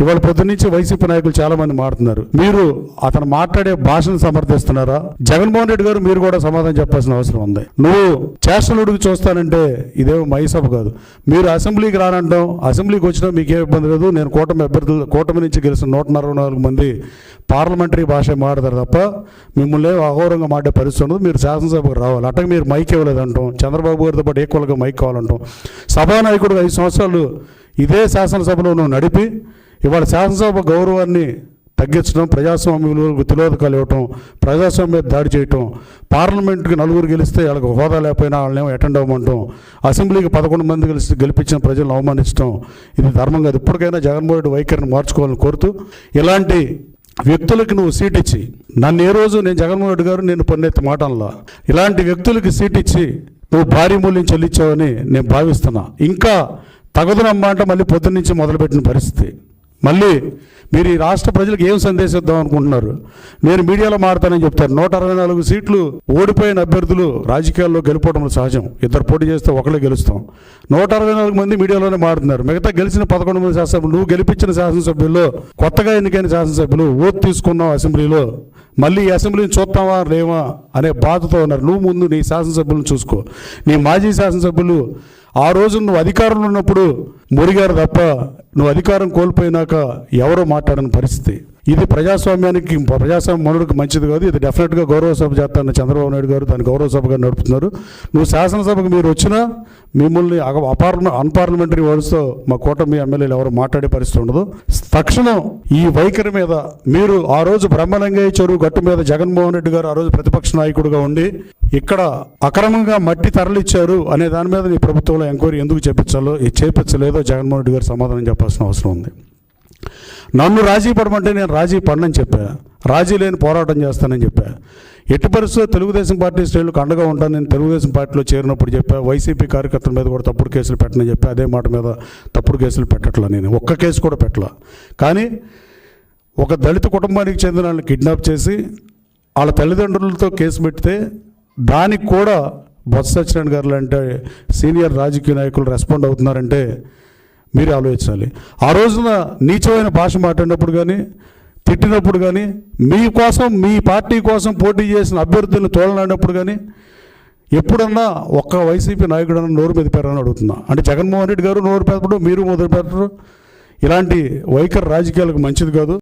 ఇవాళ పొద్దు నుంచి వైసీపీ నాయకులు చాలా మంది మాట్లాడుతున్నారు. మీరు అతను మాట్లాడే భాషను సమర్థిస్తున్నారా? జగన్మోహన్ రెడ్డి గారు మీరు కూడా సమాధానం చెప్పాల్సిన అవసరం ఉంది. నువ్వు చేష్టలుడికి చూస్తానంటే ఇదేమో మైసభ కాదు. మీరు అసెంబ్లీకి రానంటాం అసెంబ్లీకి వచ్చినా మీకేం ఇబ్బంది లేదు. నేను కూటమి అభ్యర్థులు కూటమి నుంచి గెలిచిన నూట నలభై నాలుగు మంది పార్లమెంటరీ భాష మాట్లాడతారు తప్ప మిమ్మల్ని అఘోరంగా మాట్లాడే పరిస్థితి ఉండదు. మీరు శాసనసభకు రావాలి. అట్టగా మీరు మైక్ ఇవ్వలేదంటాం. చంద్రబాబు గారితో పాటు ఈక్వల్గా మైక్ కావాలంటాం. సభానాయకుడు ఐదు సంవత్సరాలు ఇదే శాసనసభలో నువ్వు నడిపి ఇవాళ శాసనసభ గౌరవాన్ని తగ్గించడం ప్రజాస్వామ్య విలువలకు తిలోదకాలు ఇవ్వటం ప్రజాస్వామ్య దాడి చేయటం పార్లమెంట్కి నలుగురు గెలిస్తే వాళ్ళకి హోదా లేకపోయినా వాళ్ళనేమో అటెండ్ అవ్వమంటాం అసెంబ్లీకి పదకొండు మంది గెలిచి గెలిపించిన ప్రజలను అవమానించడం ఇది ధర్మం కాదు. ఇప్పటికైనా జగన్మోహన్ రెడ్డి వైఖరిని మార్చుకోవాలని కోరుతూ ఇలాంటి వ్యక్తులకు నువ్వు సీట్ ఇచ్చి నన్ను ఏ రోజు నేను జగన్మోహన్ రెడ్డి గారు నేను పొన్నెత్తి మాటల్లో ఇలాంటి వ్యక్తులకి సీట్ ఇచ్చి నువ్వు భారీ మూల్యం చెల్లించావని నేను భావిస్తున్నా. ఇంకా తగదునమ్మా అంటే మళ్ళీ పొద్దున్న మొదలుపెట్టిన పరిస్థితి. మళ్ళీ మీరు ఈ రాష్ట్ర ప్రజలకు ఏం సందేశం ఇద్దాం అనుకుంటున్నారు? నేను మీడియాలో మారుతానని చెప్తారు. నూట అరవై నాలుగు సీట్లు ఓడిపోయిన అభ్యర్థులు రాజకీయాల్లో గెలుపోవడం సహజం. ఇద్దరు పోటీ చేస్తే ఒకళ్ళే గెలుస్తాం. నూట అరవై నాలుగు మంది మీడియాలోనే మారుతున్నారు. మిగతా గెలిచిన పదకొండు మంది శాసనసభ్యులు నువ్వు గెలిపించిన శాసనసభ్యుల్లో కొత్తగా ఎన్నికైన శాసనసభ్యులు ఓటు తీసుకున్నావు అసెంబ్లీలో. మళ్ళీ అసెంబ్లీని చూస్తావా లేవా అనే బాధతో ఉన్నారు. నువ్వు ముందు నీ శాసనసభ్యులను చూసుకో. నీ మాజీ శాసనసభ్యులు ఆ రోజు నువ్వు అధికారంలో ఉన్నప్పుడు మురిగారు తప్ప నువ్వు అధికారం కోల్పోయినాక ఎవరో మాట్లాడని పరిస్థితి. ఇది ప్రజాస్వామ్యానికి ప్రజాస్వామ్య మనుడికి మంచిది కాదు. ఇది డెఫినెట్గా గౌరవ సభ చేస్తాను చంద్రబాబు నాయుడు గారు దాని గౌరవ సభగా నడుపుతున్నారు. నువ్వు శాసనసభకు మీరు వచ్చినా మిమ్మల్ని అపార్ల అన్పార్లమెంటరీ వర్డ్స్తో మా కూటమి ఎమ్మెల్యేలు ఎవరు మాట్లాడే పరిస్థితి ఉండదు. తక్షణం ఈ వైఖరి మీద మీరు ఆ రోజు బ్రహ్మలింగయ్య చెరువు గట్టు మీద జగన్మోహన్ రెడ్డి గారు ఆ రోజు ప్రతిపక్ష నాయకుడిగా ఉండి ఇక్కడ అక్రమంగా మట్టి తరలిచ్చారు అనే దాని మీద మీ ప్రభుత్వంలో ఎంక్వైరీ ఎందుకు చేపించాలో ఇది చేపించలేదో జగన్మోహన్ రెడ్డి గారు సమాధానం చెప్పాల్సిన అవసరం ఉంది. నన్ను రాజీ పడమంటే నేను రాజీ పడనని చెప్పాను రాజీ లేని పోరాటం చేస్తానని చెప్పా. ఎట్టి పరిస్థితుల్లో తెలుగుదేశం పార్టీ శ్రేణులకు అండగా ఉంటాను నేను తెలుగుదేశం పార్టీలో చేరినప్పుడు చెప్పా. వైసీపీ కార్యకర్తల మీద కూడా తప్పుడు కేసులు పెట్టనని చెప్పా. అదే మాట మీద తప్పుడు కేసులు పెట్టట్లా నేను. ఒక్క కేసు కూడా పెట్టలా. కానీ ఒక దళిత కుటుంబానికి చెందిన వాళ్ళని కిడ్నాప్ చేసి వాళ్ళ తల్లిదండ్రులతో కేసు పెడితే దానికి కూడా బొత్స సత్యనారాయణ గారు లాంటి సీనియర్ రాజకీయ నాయకులు రెస్పాండ్ అవుతున్నారంటే మీరే ఆలోచించాలి. ఆ రోజున నీచమైన భాష మాట్లాడినప్పుడు కానీ తిట్టినప్పుడు కానీ మీ కోసం మీ పార్టీ కోసం పోటీ చేసిన అభ్యర్థులను తోలనాడినప్పుడు కానీ ఎప్పుడన్నా ఒక్క వైసీపీ నాయకుడు నోరు మెదిపారని అడుగుతున్నా. అంటే జగన్మోహన్ రెడ్డి గారు నోరు పెదపడం మీరు మొదలు పెట్టరు ఇలాంటి వైఖరి రాజకీయాలకు మంచిది కాదు.